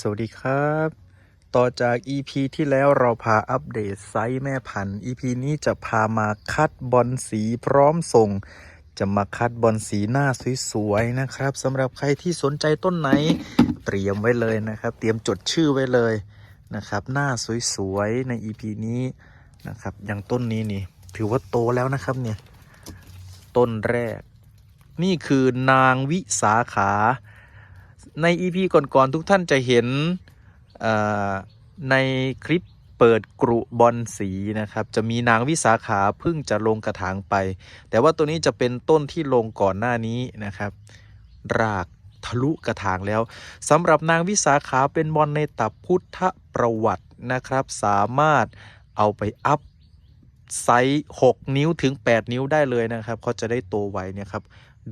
สวัสดีครับ ต่อจาก EP ที่แล้วเราพาอัปเดตไซส์แม่พันธุ์ EP นี้จะพามาคัดบอลสีพร้อมส่ง จะมาคัดบอลสีหน้าสวยๆนะครับสำหรับใครที่สนใจต้นไหน เตรียมไว้เลยนะครับ เตรียมจดชื่อไว้เลยนะครับ หน้าสวยๆใน EP นี้นะครับอย่างต้นนี้นี่ ถือว่าโตแล้วนะครับเนี่ย ต้นแรก นี่คือนางวิสาขา ใน EP ก่อนๆทุกท่านจะเห็นในคลิปเปิดกรุบอลสีนะครับ จะมีนางวิสาขาเพิ่งจะลงกระถางไป แต่ว่าตัวนี้จะเป็นต้นที่ลงก่อนหน้านี้นะครับ รากทะลุกระถางแล้วสำหรับนางวิสาขาเป็นบอลในตับพุทธประวัตินะครับ สามารถเอาไปอัพไซส์ 6 นิ้วถึง 8 นิ้วได้เลยนะครับเขาจะได้โตไวเนี่ยครับ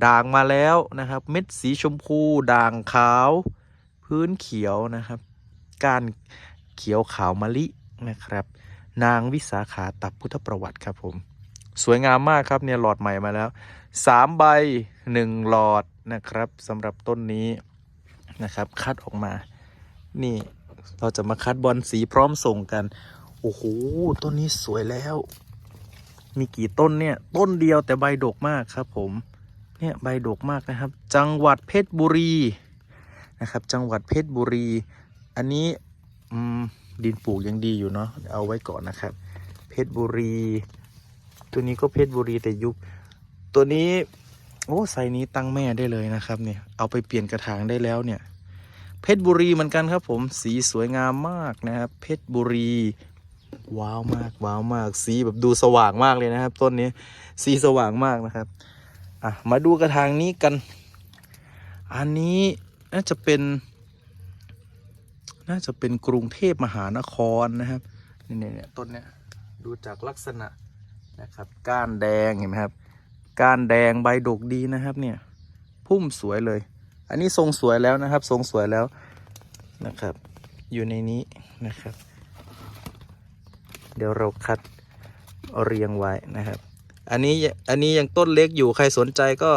ด่างมาแล้วนะครับ เม็ดสีชมพู ด่างขาว พื้นเขียวนะครับก้านเขียวขาวมะลินะครับ นางวิสาขาตับพุทธประวัติครับผม สวยงามมากครับเนี่ยหลอดใหม่มาแล้วสามใบหนึ่งหลอดนะครับสำหรับต้นนี้นะครับ คัดออกมา นี่เราจะมาคัดบอลสีพร้อมส่งกัน โอ้โหต้นนี้สวยแล้ว มีกี่ต้นเนี่ย ต้นเดียวแต่ใบดกมากครับผม เนี่ยใบดกมากนะครับ จังหวัดเพชรบุรีนะครับ จังหวัดเพชรบุรี อันนี้ดินปลูกยังดีอยู่เนาะเอาไว้ก่อนนะครับ เพชรบุรี ตัวนี้ก็เพชรบุรีแต่ยุบตัวนี้โอ้ไซส์นี้ตั้งแม่ได้เลยนะครับเนี่ยเอาไปเปลี่ยนกระถางได้แล้วเนี่ย เพชรบุรีเหมือนกันครับ ผมสีสวยงามมากนะครับ เพชรบุรีว้าวมากว้าวมาก สีแบบดูสว่างมากเลยนะครับ ต้นนี้สีสว่างมากนะครับ อะ มาดูกระถางนี้กัน อันนี้น่าจะเป็น น่าจะเป็นกรุงเทพมหานครนะครับนี่เนี่ยต้นเนี้ยดูจากลักษณะนะครับ ก้านแดงเห็นไหมครับ ก้านแดงใบดกดีนะครับเนี่ย พุ่มสวยเลย อันนี้ทรงสวยแล้วนะครับ ทรงสวยแล้วนะครับ อยู่ในนี้นะครับ เดี๋ยวเราคัดเรียงไว้นะครับ อันนี้อันนี้ยังต้นเล็กอยู่ใครสนใจก็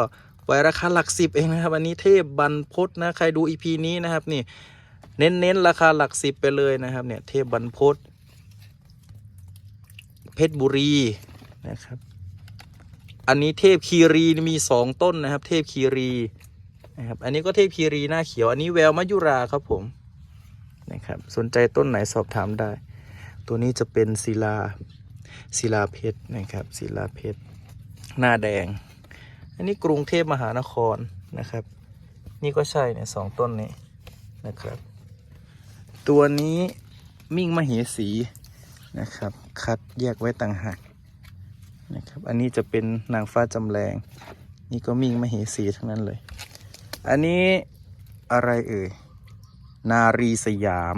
ไว้ราคาหลักสิบเองนะครับ อันนี้เทพบรรพตนะใครดูอีพีนี้นะครับนี่เน้นเน้นราคาหลักสิบไปเลยนะครับเนี่ยเทพบรรพตเพชรบุรีนะครับ อันนี้เทพคีรีมีสองต้นนะครับ เทพคีรีนะครับอันนี้ก็เทพคีรีหน้าเขียวอันนี้แววมัจยุราครับผมนะครับสนใจต้นไหนสอบถามได้ ตัวนี้จะเป็นศิลา ศิลาเพชรนะครับศิลาเพชรหน้าแดง อันนี้กรุงเทพมหานครนะครับ นี่ก็ใช่เนี่ยสองต้นนี้นะครับ ตัวนี้มิ่งมเหสีนะครับ คัดแยกไว้ต่างหากนะครับ อันนี้จะเป็นนางฟ้าจำแรงนี่ก็มิ่งมเหสีทั้งนั้นเลย อันนี้อะไรเอ่ย นารีสยาม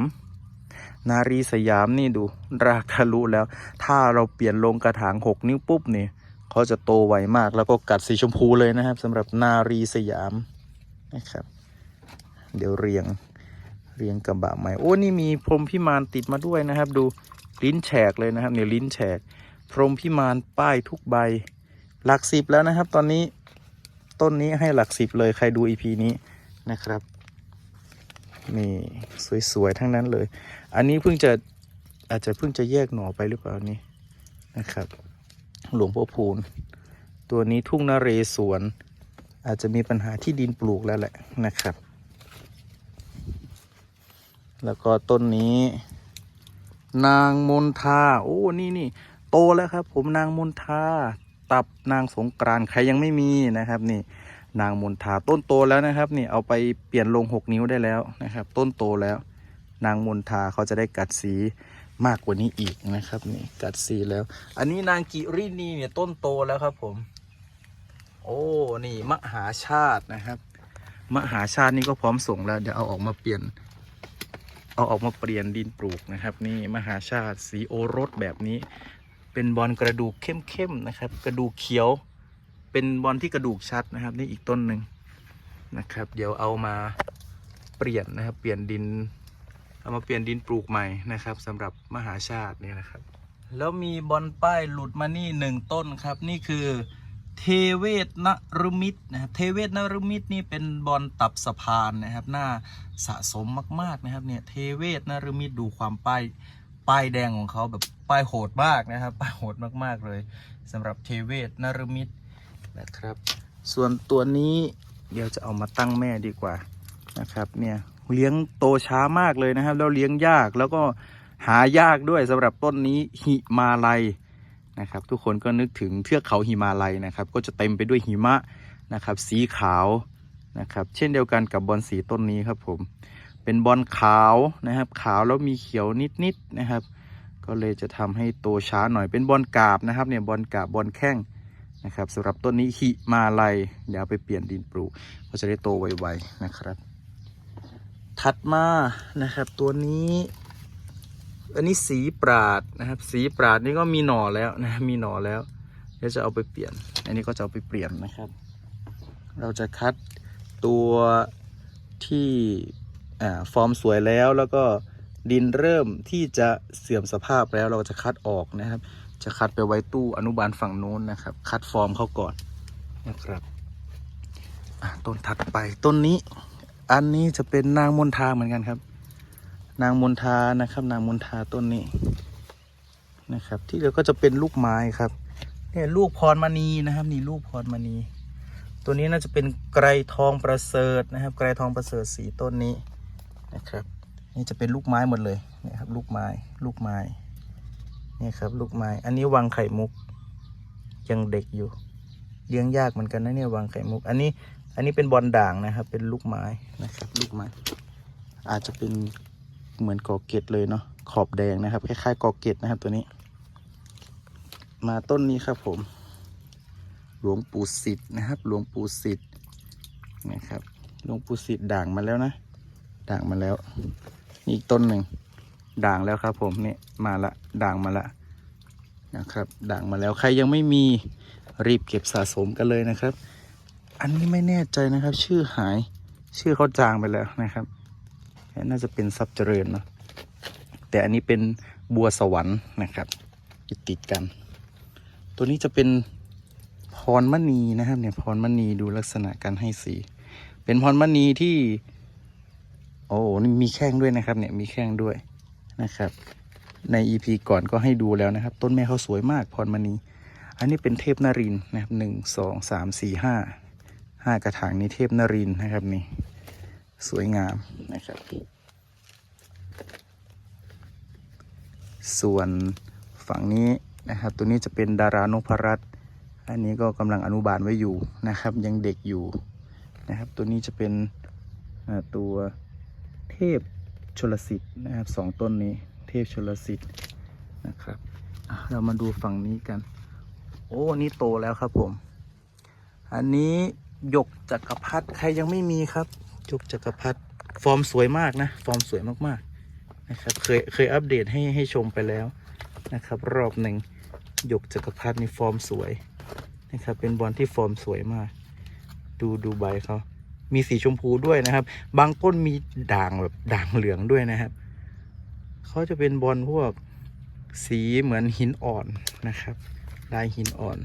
นารีสยามนี่ดู รากทะลุแล้ว ถ้าเราเปลี่ยนลงกระถางหกนิ้วปุ๊บเนี่ยเขาจะโตไวมากแล้วก็กัดสีชมพูเลยนะครับสำหรับนารีสยามนะครับ เดี๋ยวเรียงเรียงกระบะใหม่โอ้นี่มีพรมพิมานติดมาด้วยนะครับ ดูลิ้นแฉกเลยนะครับเนี่ยลิ้นแฉก พรมพิมานป้ายทุกใบ หลักสิบแล้วนะครับ ตอนนี้ต้นนี้ให้หลักสิบเลยใครดูอีพีนี้นะครับ นี่สวยๆทั้งนั้นเลย อันนี้เพิ่งจะอาจจะเพิ่งจะแยกหน่อไปหรือเปล่านี่นะครับ หลวงพ่อพูน ตัวนี้ทุ่งนาเรศวรอาจจะมีปัญหาที่ดินปลูกแล้วแหละนะครับ แล้วก็ต้นนี้ นางมนทาโอ้นี่นี่โตแล้วครับ ผมนางมนทาตับนางสงกรานใครยังไม่มีนะครับนี่ นางมนทาต้นโตแล้วนะครับนี่เอาไปเปลี่ยนลงหกนิ้วได้แล้วนะครับ ต้นโตแล้ว นางมนทาเขาจะได้กัดสีมากกว่านี้อีกนะครับนี่กัดสีแล้ว อันนี้นางกิรินีเนี่ยต้นโตแล้วครับผม โอ้นี่มหาชาตินะครับ มหาชาตินี่ก็พร้อมส่งแล้วเดี๋ยวเอาออกมาเปลี่ยน เอาออกมาเปลี่ยนดินปลูกนะครับ นี่มหาชาติสีโอรสแบบนี้ เป็นบอลกระดูกเข้มๆนะครับ กระดูกเขียว เป็นบอลที่กระดูกชัดนะครับ นี่อีกต้นหนึ่งนะครับ เดี๋ยวเอามาเปลี่ยนนะครับ เปลี่ยนดิน เอามาเปลี่ยนดินปลูกใหม่นะครับสำหรับมหาชาตินี่นะครับ แล้วมีบอลป้ายหลุดมานี่หนึ่งต้นครับ นี่คือเทเวศนรุมิตรนะครับเทเวศนรุมิตรนี่เป็นบอลตับสะพานนะครับน่าสะสมมาก ๆนะครับเนี่ยเทเวศนรุมิตรดูความป้ายป้ายแดงของเขาแบบป้ายโหดมากนะครับ ป้ายโหดมากๆเลยสำหรับเทเวศนรุมิตร นะครับ ส่วนตัวนี้เดี๋ยวจะเอามาตั้งแม่ดีกว่านะครับเนี่ยเลี้ยงโตช้ามากเลยนะครับ แล้วเลี้ยงยากแล้วก็หายากด้วยสำหรับต้นนี้หิมาลัยนะครับ ทุกคนก็นึกถึงเทือกเขาหิมาลัยนะครับ ก็จะเต็มไปด้วยหิมะนะครับ สีขาวนะครับ เช่นเดียวกันกับบอลสีต้นนี้ครับผมเป็นบอลขาวนะครับ ขาวแล้วมีเขียวนิดๆนะครับ ก็เลยจะทำให้โตช้าหน่อยเป็นบอลกาบนะครับเนี่ยบอลกาบบอลแข้ง นะครับสำหรับต้นนี้หิมาลัยเดี๋ยวไปเปลี่ยนดินปลูกก็จะได้โตไวๆนะครับ ถัดมานะครับตัวนี้อันนี้สีปราดนะครับ สีปราดนี่ก็มีหน่อแล้วนะมีหน่อแล้วเดี๋ยวจะเอาไปเปลี่ยน อันนี้ก็จะเอาไปเปลี่ยนนะครับ เราจะคัดตัวที่ฟอร์มสวยแล้วแล้วก็ดินเริ่มที่จะเสื่อมสภาพแล้วเราจะคัดออกนะครับ จะคัดไปไว้ตู้อนุบาลฝั่งโน้นนะครับ คัดฟอร์มเขาก่อนนะครับอะต้นถัดไปต้นนี้ อันนี้จะเป็นนางมนทาเหมือนกันครับ นางมนทานะครับ นางมนทาต้นนี้นะครับ ที่เหลือก็จะเป็นลูกไม้ครับเนี่ยลูกพรมณีนะครับ นี่ลูกพรมณี ตัวนี้น่าจะเป็นไกรทองประเสริฐนะครับ ไกรทองประเสริฐสีต้นนี้นะครับ นี่จะเป็นลูกไม้หมดเลยนี่ครับ ลูกไม้ลูกไม้ นี่ครับ ลูกไม้ อันนี้วังไข่มุก ยังเด็กอยู่เลี้ยงยากเหมือนกันนะเนี่ยวังไข่มุก อันนี้ อันนี้เป็นบอลด่างนะครับ เป็นลูกไม้นะครับ ลูกไม้ อาจจะเป็นเหมือนกอเกตเลยเนาะขอบแดงนะครับคล้ายๆกอเกตนะครับ ตัวนี้ มาต้นนี้ครับผม หลวงปู่สิทธิ์นะครับ หลวงปู่สิทธิ์นะครับ หลวงปู่สิทธิ์ด่างมาแล้วนะ ด่างมาแล้วนี่อีกต้นหนึ่ง ด่างแล้วครับ ผมนี่มาละด่างมาละนะครับ ด่างมาแล้วใครยังไม่มีรีบเก็บสะสมกันเลยนะครับ อันนี้ไม่แน่ใจนะครับ ชื่อหายชื่อเขาจางไปแล้วนะครับน่าจะเป็นซับเจริญเนาะแต่อันนี้เป็นบัวสวรรค์นะครับอยู่ติดกัน ตัวนี้จะเป็นพรมณีนะครับเนี่ยพรมณีดูลักษณะการให้สี เป็นพรมณีที่ โอ้นี่มีแข้งด้วยนะครับ เนี่ยมีแข้งด้วย นะครับ ใน EP ก่อนก็ให้ดูแล้วนะครับ ต้นแม่เขาสวยมากพรมณี อันนี้เป็นเทพนรินนะครับหนึ่งสองสามสี่ห้าห้ากระถางนี้เทพนรินนะครับนี่สวยงามนะครับ ส่วนฝั่งนี้นะครับ ตัวนี้จะเป็นดารานพรัตอันนี้ก็กำลังอนุบาลไว้อยู่นะครับ ยังเด็กอยู่นะครับ ตัวนี้จะเป็นตัวเทพ ชลสิทธิ์นะครับสองต้นนี้เทพชลสิทธิ์นะครับเรามาดูฝั่งนี้กัน โอ้นนี้โตแล้วครับผม อันนี้หยกจักรพรรดิใครยังไม่มีครับหยกจักรพรรดิฟอร์มสวยมากนะ ฟอร์มสวยมากๆนะครับเคยเคยอัปเดตให้ให้ชมไปแล้วนะครับ รอบหนึ่งหยกจักรพรรดินี่ฟอร์มสวยนะครับ เป็นบอลที่ฟอร์มสวยมาก ดูดูใบเขา มีสีชมพูด้วยนะครับ บางต้นมีด่างแบบด่างเหลืองด้วยนะครับเขาจะเป็นบอลพวกสีเหมือนหินอ่อนนะครับลายหินอ่อน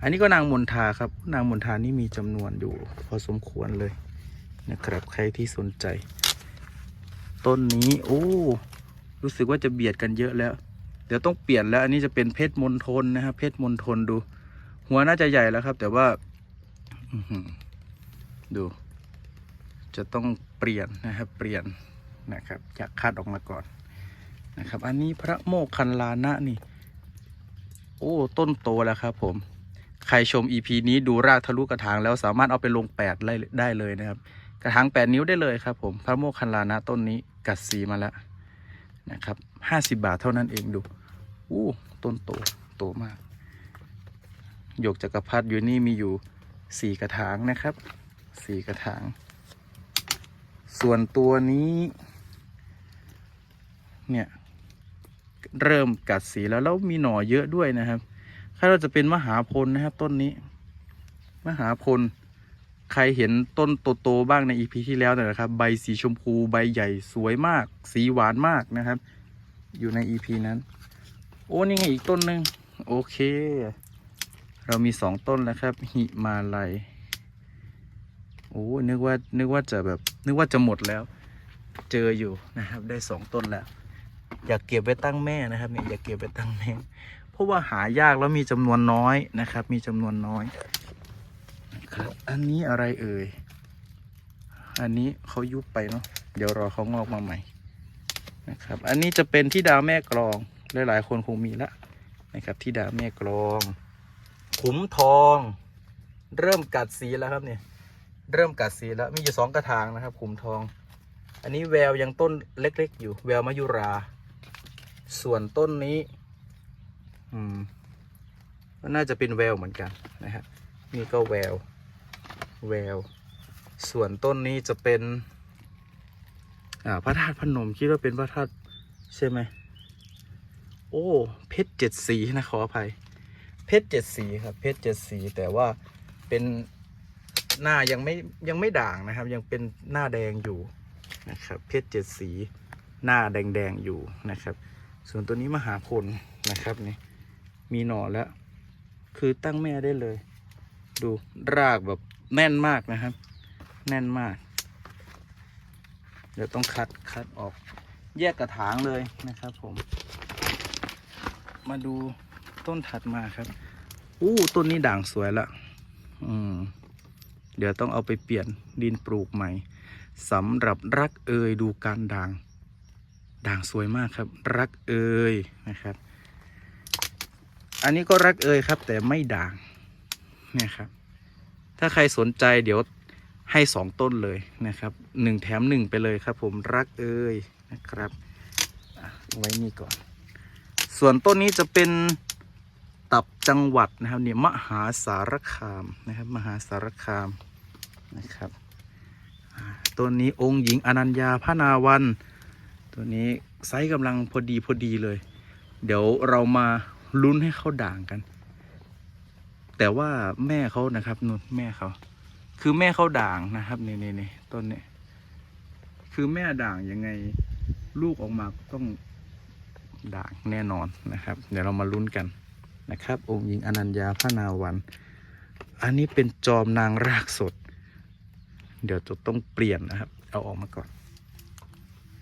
อันนี้ก็นางมนทาครับ นางมนทานี่มีจำนวนอยู่ พอสมควรเลยนะครับ ใครที่สนใจ ต้นนี้ โอ้รู้สึกว่าจะเบียดกันเยอะแล้ว เดี๋ยวต้องเปลี่ยนแล้ว อันนี้จะเป็นเพชรมณฑลนะครับ เพชรมณฑลดู หัวน่าจะใหญ่แล้วครับ แต่ว่าอดู จะต้องเปลี่ยนนะครับเปลี่ยนนะครับจากคัดออกมาก่อนนะครับ อันนี้พระโมคคัลลานะนี่ โอ้ต้นโตแล้วครับ ผมใครชม EP นี้ดูรากทะลุกระถางแล้วสามารถเอาไปลงแปดได้ได้เลยนะครับ กระถางแปดนิ้วได้เลยครับ ผมพระโมคคัลลานะต้นนี้กัดสีมาแล้วนะครับห้าสิบาทเท่านั้นเองดูอู้ต้นโตโตมากหยกจักรพรรดิอยู่นี่มีอยู่สี่กระถางนะครับสี่กระถาง ส่วนตัวนี้ เนี่ย เริ่มกัดสีแล้วแล้วมีหน่อเยอะด้วยนะครับคาดว่าจะเป็นมหาพลนะครับต้นนี้ มหาพล ใครเห็นต้นโตๆบ้างในอีพีที่แล้วนะครับ ใบสีชมพูใบใหญ่สวยมาก สีหวานมากนะครับ อยู่ในอีพีนั้น โอ้นี่ไงอีกต้นหนึ่งโอเค เรามีสองต้นแล้วครับหิมาลัย อ้นึกว่านึกว่าจะแบบ นึกว่าจะหมดแล้ว เจออยู่นะครับ ได้สองต้นแล้ว อยากเก็บไว้ตั้งแม่นะครับเนี่ยอยากเก็บไว้ตั้งแม่เพราะว่าหายากแล้วมีจำนวนน้อยนะครับ มีจำนวนน้อยนะครับ อันนี้อะไรเอ่ยอันนี้เขายุบไปเนาะเดี๋ยวรอเขางอกมาใหม่นะครับ อันนี้จะเป็นที่ดาวแม่กลองหลายๆคนคงมีละนะครับที่ดาวแม่กลอง ขุมทอง เริ่มกัดสีแล้วครับเนี่ย เริ่มกัดสีแล้วมีอยู่สองกระถางนะครับขุมทอง อันนี้แววยังต้นเล็ก ๆ อยู่แววมายุรา ส่วนต้นนี้อืมก็น่าจะเป็นแววเหมือนกันนะครับนี่ก็แววแวว ส่วนต้นนี้จะเป็น อ่าพระธาตุพนมคิดว่าเป็นพระธาตุใช่ไหมโอ้ เพชรเจ็ดสีนะขออภัย เพชรเจ็ดสีครับ เพชรเจ็ดสีแต่ว่าเป็น หน้ายังไม่ยังไม่ด่างนะครับ ยังเป็นหน้าแดงอยู่นะครับ เพชรเจ็ดสีหน้าแดงๆอยู่นะครับ ส่วนตัวนี้มหาพลนะครับนี่มีหน่อแล้ว คือตั้งแม่ได้เลย ดูรากแบบแน่นมากนะครับ แน่นมาก เดี๋ยวต้องคัดคัดออก แยกกระถางเลยนะครับ ผม มาดูต้นถัดมาครับอู้ต้นนี้ด่างสวยละอืม เดี๋ยวต้องเอาไปเปลี่ยนดินปลูกใหม่สำหรับรักเอยดูการด่าง ด่างสวยมากครับ รักเอยนะครับ อันนี้ก็รักเอยครับ แต่ไม่ด่างเนี่ยครับ ถ้าใครสนใจเดี๋ยวให้สองต้นเลยนะครับหนึ่งแถมหนึ่งไปเลยครับ ผมรักเอยนะครับอะไว้นี่ก่อน ส่วนต้นนี้จะเป็น ตับจังหวัดนะครับเนี่ยมหาสารคามนะครับมหาสารคามนะครับต้นนี้องค์หญิงอนัญญาพระนาวัน ตัวนี้ไซส์กำลังพอดีพอดีเลย เดี๋ยวเรามาลุ้นให้เขาด่างกัน แต่ว่าแม่เขานะครับนุ่นแม่เขาคือแม่เขาด่างนะครับนี่นี่นี่ต้นนี้คือแม่ด่างยังไงลูกออกมาต้องด่างแน่นอนนะครับ เดี๋ยวเรามาลุ้นกัน นะครับ องค์หญิงอนัญญาพระนาวัน อันนี้เป็นจอมนางรากสด เดี๋ยวจะต้องเปลี่ยนนะครับ เอาออกมาก่อน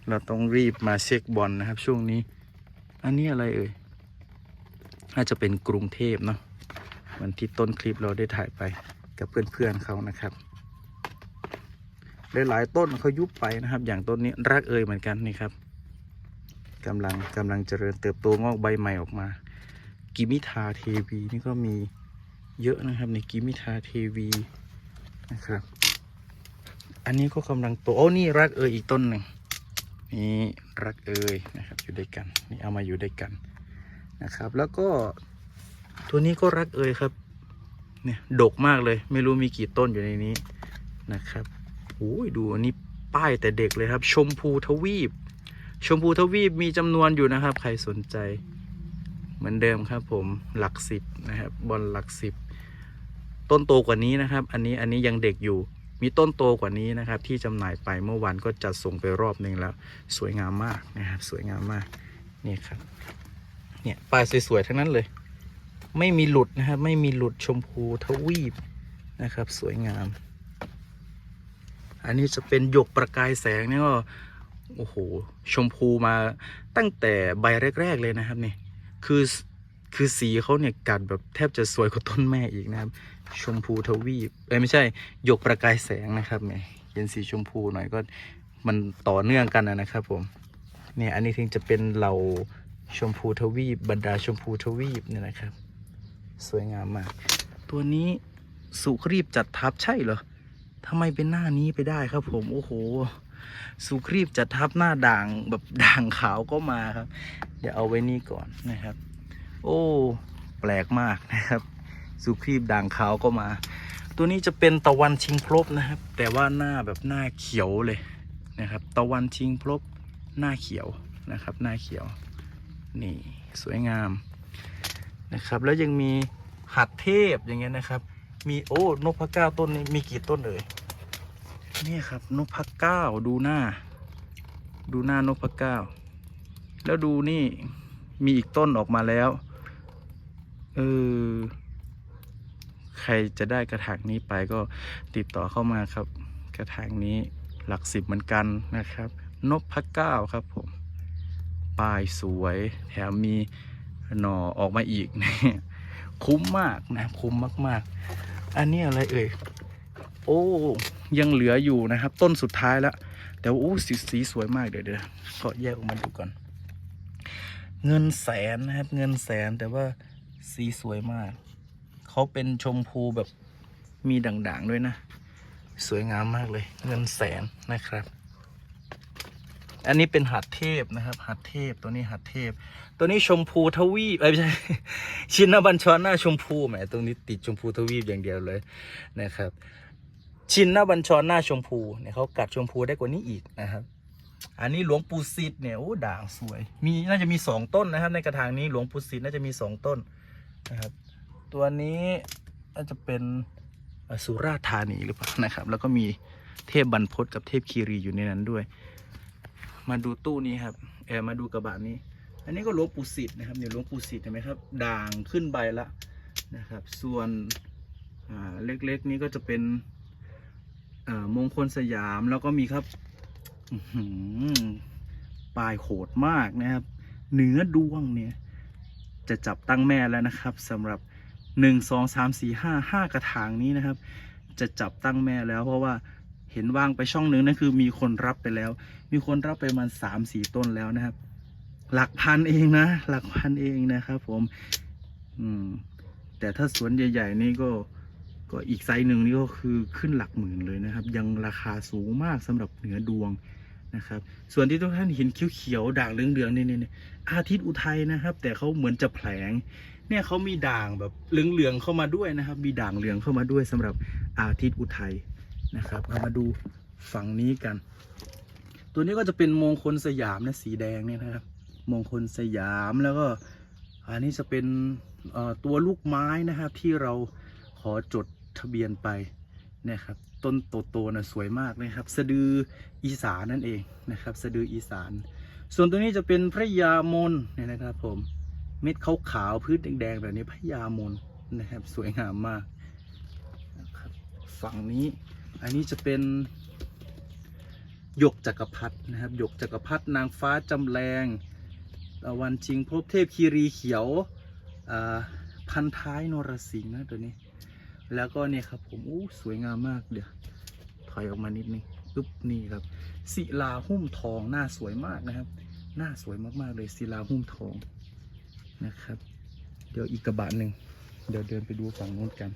เราต้องรีบมาเช็คบอลนะครับ ช่วงนี้ อันนี้อะไรเอ่ย น่าจะเป็นกรุงเทพเนาะวันที่ต้นคลิปเราได้ถ่ายไปกับเพื่อนๆเขานะครับหลายๆต้นเขายุบไปนะครับ อย่างต้นนี้รักเอ่ยเหมือนกันนี่ครับกำลังกำลังเจริญเติบโตงอกใบใหม่ออกมา กิมิทาเทวีนี่ก็มีเยอะนะครับในกิมิทาเทวีนะครับ อันนี้ก็กำลังโตโอ้นี่รักเอ่ยอีกต้นหนึ่งนี่รักเอยนะครับอยู่ด้วยกันนี่เอามาอยู่ด้วยกันนะครับ แล้วก็ตัวนี้ก็รักเอยครับเนี่ยดกมากเลย ไม่รู้มีกี่ต้นอยู่ในนี้นะครับโอ้ยดูอันนี้ป้ายแต่เด็กเลยครับ ชมพูทวีป ชมพูทวีปมีจำนวนอยู่นะครับ ใครสนใจ มือนเดิมครับผมหลักสิบนะครับบอลหลักสิบต้นโตกว่านี้นะครับ อันนี้อันนี้ยังเด็กอยู่ มีต้นโตกว่านี้นะครับ ที่จำหน่ายไปเมื่อวานก็จัดส่งไปรอบหนึ่งแล้ว สวยงามมากนะครับ สวยงามมากนี่ครับเนี่ยป้ายสวยๆทั้งนั้นเลย ไม่มีหลุดนะครับ ไม่มีหลุดชมพูทวีปนะครับ สวยงาม อันนี้จะเป็นหยกประกายแสงนี่ก็โอ้โหชมพูมาตั้งแต่ใบแรก ๆ เลยนะครับนี่ คือคือสีเขาเนี่ยกัดแบบแทบจะสวยกว่าต้นแม่อีกนะครับ ชมพูทวีปเอ้ยไม่ใช่หยกประกายแสงนะครับเนี่ยเห็นสีชมพูหน่อยก็มันต่อเนื่องกันนะนะครับผมเนี่ยอันนี้ถึงจะเป็นเหล่าชมพูทวีปบรรดาชมพูทวีปเนี่ยนะครับ สวยงามมาก ตัวนี้สุครีบจัดทับใช่เหรอทำไมเป็นหน้านี้ไปได้ครับผมโอ้โห สุครีบจัดทับหน้าด่างแบบด่างขาวก็มาครับ เดี๋ยวเอาไว้นี่ก่อนนะครับ โอ้ แปลกมากนะครับ สุครีบด่างขาวก็มา ตัวนี้จะเป็นตะวันชิงพลบนะครับ แต่ว่าหน้าแบบหน้าเขียวเลยนะครับ ตะวันชิงพลบหน้าเขียวนะครับ หน้าเขียว นี่สวยงามนะครับ แล้วยังมีหัดเทพอย่างเงี้ยนะครับ มีโอ้นพเก้าต้นนี้มีกี่ต้นเอ่ย นี่ครับ นกพเก้าดูหน้า ดูหน้านกพเก้า แล้วดูนี่มีอีกต้นออกมาแล้ว เออ ใครจะได้กระถางนี้ไปก็ติดต่อเข้ามาครับ กระถางนี้หลักสิบเหมือนกันนะครับนพพระเก้าครับผมป้ายสวยแถมมีหน่อออกมาอีกเนี่ยคุ้มมากนะ คุ้มมาก ๆ อันนี้อะไรเอ่ย โอ้ ยังเหลืออยู่นะครับ ต้นสุดท้ายแล้วแต่ว่าโอ้สีสีสวยมากเดี๋ยวเดี๋ยวขอแยกออกมาดูก่อน เงินแสนนะครับ เงินแสนแต่ว่าสีสวยมากเขาเป็นชมพูแบบมีด่างๆด้วยนะ สวยงามมากเลย เงินแสนนะครับ อันนี้เป็นหัดเทพนะครับ หัดเทพตัวนี้หัดเทพ ตัวนี้ชมพูทวีปไม่ใช่ชินบัญชรหน้าชมพูแหมตรงนี้ติดชมพูทวีปอย่างเดียวเลยนะครับ ชินหน้าบัญชรหน้าชมพูเนี่ยเขากัดชมพูได้กว่านี้อีกนะครับ อันนี้หลวงปู่ศิษย์เนี่ยโอ้ด่างสวย มีน่าจะมีสองต้นนะครับ ในกระถางนี้หลวงปู่ศิษย์น่าจะมีสองต้นนะครับ ตัวนี้น่าจะเป็นสุราธานีหรือเปล่านะครับ แล้วก็มีเทพบรรพตกับเทพคีรีอยู่ในนั้นด้วย มาดูตู้นี้ครับเออมาดูกระบะนี้ อันนี้ก็หลวงปู่ศิษย์นะครับเนี่ยหลวงปู่ศิษย์เห็นไหมครับ ด่างขึ้นใบละนะครับ ส่วนอ่าเล็กๆนี้ก็จะเป็น มงคลสยามแล้วก็มีครับหือปลายโหดมากนะครับ เนื้อดวงเนี่ย จะจับตั้งแม่แล้วนะครับสำหรับหนึ่งสองสามสี่ห้าห้ากระถางนี้นะครับ จะจับตั้งแม่แล้วเพราะว่าเห็นว่างไปช่องหนึ่งนั่นคือมีคนรับไปแล้ว มีคนรับไปมาณสามสี่ต้นแล้วนะครับ หลักพันเองนะ หลักพันเองนะครับ ผม อืม แต่ถ้าสวนใหญ่ ๆ นี่ก็ ก็อีกไซส์หนึ่งนี่ก็คือขึ้นหลักหมื่นเลยนะครับ ยังราคาสูงมากสำหรับเหนือดวงนะครับ ส่วนที่ทุกท่านเห็นเขียวๆด่างเหลืองๆนี่นี่อาทิตย์อุทัยนะครับ แต่เขาเหมือนจะแผลง เนี่ยเขามีด่างแบบเหลืองๆเข้ามาด้วยนะครับ มีด่างเหลืองเข้ามาด้วยสำหรับอาทิตย์อุทัยนะครับเรามาดูฝั่งนี้กัน ตัวนี้ก็จะเป็นมงคลสยามนะสีแดงเนี่ยนะครับ มงคลสยามแล้วก็อันนี้จะเป็นตัวลูกไม้นะครับที่เราขอจด ทะเบียนไปนะครับต้นโตๆนะสวยมากนะครับ สะดืออีสานนั่นเองนะครับ สะดืออีสาน ส่วนตัวนี้จะเป็นพระยามนเนี่ยนะครับผมเม็ดขาวๆพื้นแดงๆแบบนี้พระยามนนะครับ สวยงามมากนะครับฝั่งนี้อันนี้จะเป็นหยกจักรพรรดินะครับหยกจักรพรรดินางฟ้าจำแรงตะวันชิงพบเทพคีรีเขียวพันท้ายนรสิงห์นะตัวนี้ แล้วก็เนี่ยครับผมอู้สวยงามมากเดี๋ยวถอยออกมานิดนึงปึ๊บนี่ครับศิลาหุ้มทองหน้าสวยมากนะครับ หน้าสวยมากๆเลยศิลาหุ้มทองนะครับ เดี๋ยวอีกกระบะหนึ่งเดี๋ยวเดินไปดูฝั่งนู้นกัน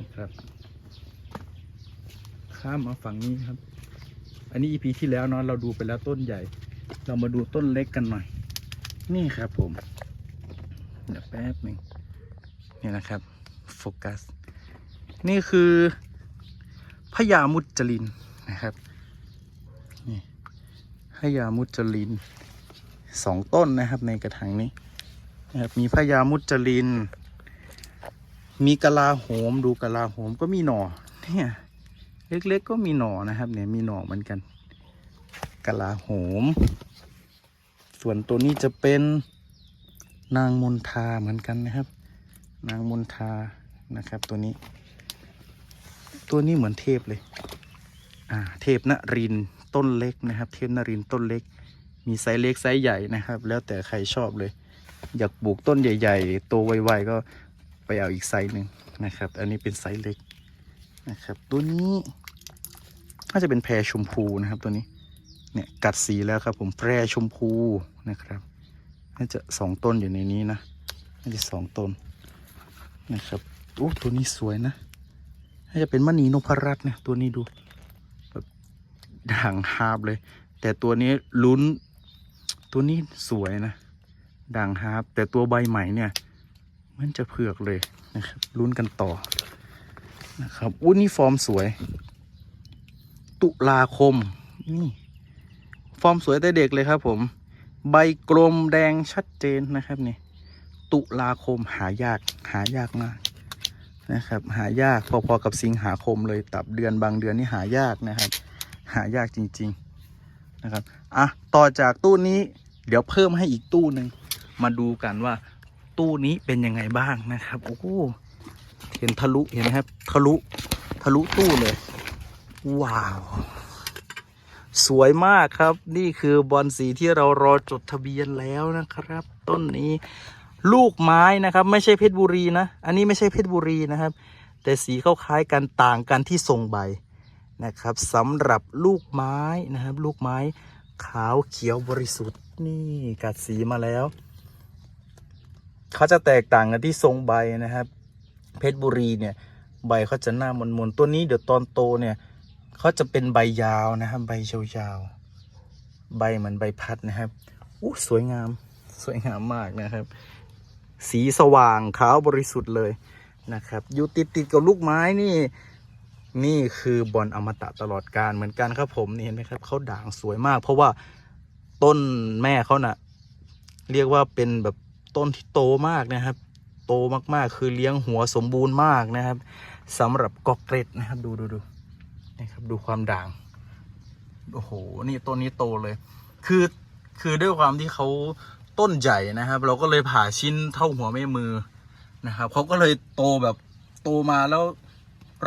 นะครับ ข้ามมาฝั่งนี้ครับ อันนี้ EP ที่แล้วเนาะเราดูไปแล้วต้นใหญ่ เรามาดูต้นเล็กกันหน่อย นี่ครับผม เดี๋ยวแป๊บหนึ่งนี่นะครับ โฟกัส นี่คือพญามุจลินนะครับนี่พญามุจลินสองต้นนะครับในกระถางนี้นะครับมีพญามุจลิน มีกะลาโหมดูกะลาโหมก็มีหน่อเนี่ยเล็กๆก็มีหน่อนะครับเนี่ยมีหน่อเหมือนกันกะลาโหม ส่วนตัวนี้จะเป็นนางมนทาเหมือนกันนะครับ นางมนทานะครับตัวนี้ ตัวนี้เหมือนเทพเลย อ่า เทพนรินต้นเล็กนะครับ เทพนรินต้นเล็ก มีไซส์เล็กไซส์ใหญ่นะครับ แล้วแต่ใครชอบเลย อยากปลูกต้นใหญ่ๆโตไวๆก็ไปเอาอีกไซส์หนึ่งนะครับ อันนี้เป็นไซส์เล็กนะครับ ตัวนี้น่าจะเป็นแพรชมพูนะครับ ตัวนี้เนี่ยกัดสีแล้วครับผมแพรชมพูนะครับน่าจะสองต้นอยู่ในนี้นะน่าจะสองต้นนะครับโอ้ตัวนี้สวยนะ น่าจะเป็นมณีนพรัตน์นะตัวนี้ดูแบบด่างฮาบเลย แต่ตัวนี้ลุ้น ตัวนี้สวยนะด่างฮาร์ปแต่ตัวใบใหม่เนี่ย มันจะเผือกเลยนะครับลุ้นกันต่อนะครับอุ้นี่ฟอร์มสวย ตุลาคมนี่ฟอร์มสวยแต่เด็กเลยครับผม ใบกลมแดงชัดเจนนะครับนี่ตุลาคมหายากหายากมาก นะครับ หายากพอๆกับสิงหาคมเลยตับเดือนบางเดือนนี่หายากนะครับ หายากจริงๆนะครับอะต่อจากตู้นี้เดี๋ยวเพิ่มให้อีกตู้หนึ่งมาดูกันว่า ตู้นี้เป็นยังไงบ้างนะครับโอ้โหเห็นทะลุเห็นไหมครับทะลุทะลุตู้เลย ว้าว สวยมากครับ นี่คือบอลสีที่เรารอจดทะเบียนแล้วนะครับ ต้นนี้ ลูกไม้นะครับไม่ใช่เพชรบุรีนะ อันนี้ไม่ใช่เพชรบุรีนะครับ แต่สีเข้าคล้ายกันต่างกันที่ทรงใบนะครับสำหรับลูกไม้นะครับ ลูกไม้ขาวเขียวบริสุทธิ์นี่กัดสีมาแล้ว เขาจะแตกต่างกันที่ทรงใบนะครับ เพชรบุรีเนี่ยใบเขาจะหน้ามนมนๆตัวนี้เดี๋ยวตอนโตเนี่ยเขาจะเป็นใบยาวนะครับ ใบยาวๆใบเหมือนใบพัดนะครับอู้สวยงาม สวยงามมากนะครับ สีสว่างขาวบริสุทธิ์เลยนะครับ อยู่ติดติดๆกับลูกไม้นี่ นี่คือบอลอมตะตลอดการเหมือนกันครับผมนี่เห็นไหมครับเขาด่างสวยมาก เพราะว่าต้นแม่เขาน่ะ เรียกว่าเป็นแบบต้นที่โตมากนะครับ โตมากๆ คือเลี้ยงหัวสมบูรณ์มากนะครับสำหรับกอกเกร็ดนะครับ ดูดูดูนะครับดูความด่างโอ้โห นี่ต้นนี้โตเลย คือคือด้วยความที่เขา ต้นใหญ่นะครับ เราก็เลยผ่าชิ้นเท่าหัวแม่มือนะครับเขาก็เลยโตแบบโตมาแล้ว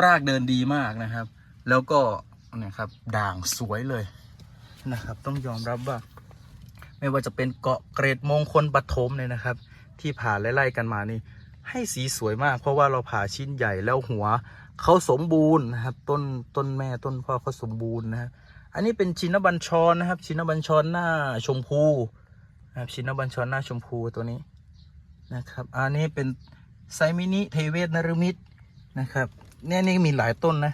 รากเดินดีมากนะครับ แล้วก็เนี่ยครับด่างสวยเลยนะครับ ต้องยอมรับว่า ไม่ว่าจะเป็นเกาะเกรดมงคลปฐมเนี่ยนะครับ ที่ผ่าไล่ๆกันมานี่ ให้สีสวยมาก เพราะว่าเราผ่าชิ้นใหญ่แล้วหัวเขาสมบูรณ์นะครับ ต้นต้นแม่ต้นพ่อเขาสมบูรณ์นะครับอันนี้เป็นชินบัญชรนะครับ ชินบัญชรหน้าชมพู นะครับชินบัญชรหน้าชมพูตัวนี้นะครับ อันนี้เป็นไซมินิเทเวศนรมิตนะครับเนี่ยนี่มีหลายต้นนะ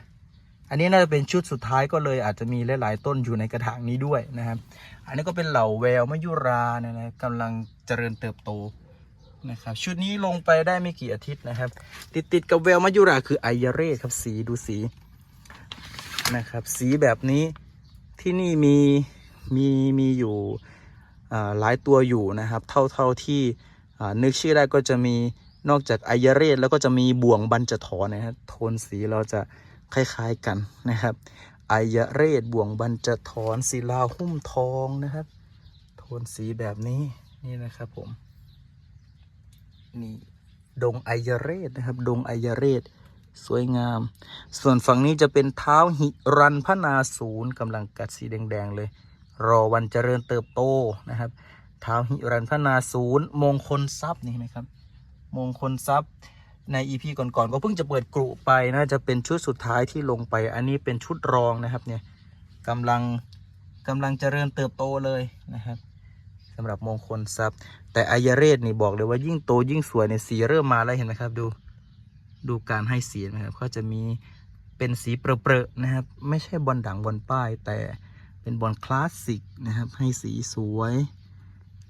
อันนี้น่าจะเป็นชุดสุดท้ายก็เลยอาจจะมีหลายๆต้นอยู่ในกระถางนี้ด้วยนะครับ อันนี้ก็เป็นเหล่าแววมยุราเนี่ยนะกำลังเจริญเติบโตนะครับชุดนี้ลงไปได้ไม่กี่อาทิตย์นะครับ ติดติดกับแววมยุราคือไอยาเรศครับสีดูสีนะครับ สีแบบนี้ที่นี่มีมีมีอยู่ หลายตัวอยู่นะครับ เท่าเท่าที่นึกชื่อได้ก็จะมีนอกจากไอยเรศแล้วก็จะมีบ่วงบัญจถรนะครับโทนสีเราจะคล้ายๆกันนะครับไอยเรศบ่วงบัญจถรศิลาหุ้มทองนะครับ โทนสีแบบนี้นี่นะครับผมนี่ดงไอยเรศนะครับ ดงไอยเรศสวยงาม ส่วนฝั่งนี้จะเป็นเท้าหิรันพนาศูนย์กำลังกัดสีแดง ๆ เลย รอวันเจริญเติบโตนะครับเท้าหิรันพนาศูนย์มงคลทรัพย์นี่เห็นไหมครับ มงคลทรัพย์ในอีพีก่อนๆก็เพิ่งจะเปิดกรุไปน่าจะเป็นชุดสุดท้ายที่ลงไป อันนี้เป็นชุดรองนะครับเนี่ยกำลังกำลังเจริญเติบโตเลยนะครับสำหรับมงคลทรัพย์ แต่อายเรศนี่บอกเลยว่ายิ่งโตยิ่งสวยในยสีเริ่มมาแล้วเห็นไหมครับ ดูดูการให้สีนะครับเขาจะมีเป็นสีเปรอะๆนะครับ ไม่ใช่บอลด่างบอลป้ายแต่ เป็นบอลคลาสสิกนะครับ ให้สีสวย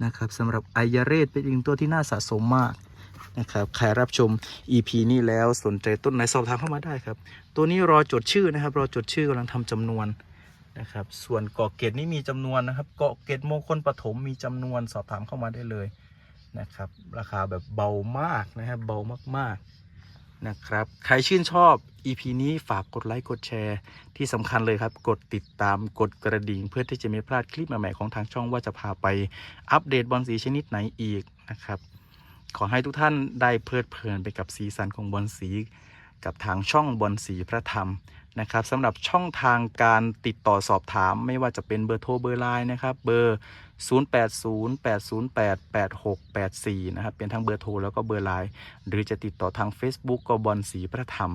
นะครับสำหรับไอายเรศเป็นอีกตัวที่น่าสะสมมากนะครับใครรับชม EP นี้แล้วสนใจต้นไหนสอบถามเข้ามาได้ครับ ตัวนี้รอจดชื่อนะครับ รอจดชื่อกำลังทำจำนวนนะครับ ส่วนเกาะเกตนี่มีจำนวนนะครับ เกาะเกตมงคลปฐมมีจำนวนสอบถามเข้ามาได้เลยนะครับ ราคาแบบเบามากนะครับเบามากๆ นะครับ ใครชื่นชอบ EP นี้ฝากกดไลค์กดแชร์ ที่สำคัญเลยครับ กดติดตามกดกระดิ่ง เพื่อที่จะไม่พลาดคลิปใหม่ๆของทางช่องว่าจะพาไปอัปเดตบอลสีชนิดไหนอีกนะครับ ขอให้ทุกท่านได้เพลิดเพลินไปกับสีสันของบอลสี กับทางช่องบอลสีพระธรรมนะครับสำหรับช่องทางการติดต่อสอบถาม ไม่ว่าจะเป็นเบอร์โทรเบอร์ไลน์นะครับเบอร์ 0808088684 นะครับ เป็นทั้งเบอร์โทรแล้วก็เบอร์ไลน์ หรือจะติดต่อทาง Facebook ก็บอลสีพระธรรม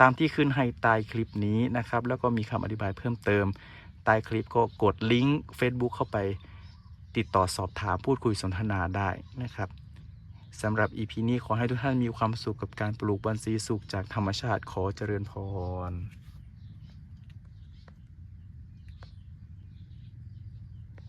ตามที่ขึ้นให้ใต้คลิปนี้นะครับ แล้วก็มีคำอธิบายเพิ่มเติม ใต้คลิปก็กดลิงก์ Facebook เข้าไป ติดต่อสอบถามพูดคุยสนทนาได้นะครับสำหรับ EP นี้ขอให้ทุกท่านมีความสุขกับการปลูกบอนสีสุขจากธรรมชาติขอเจริญพร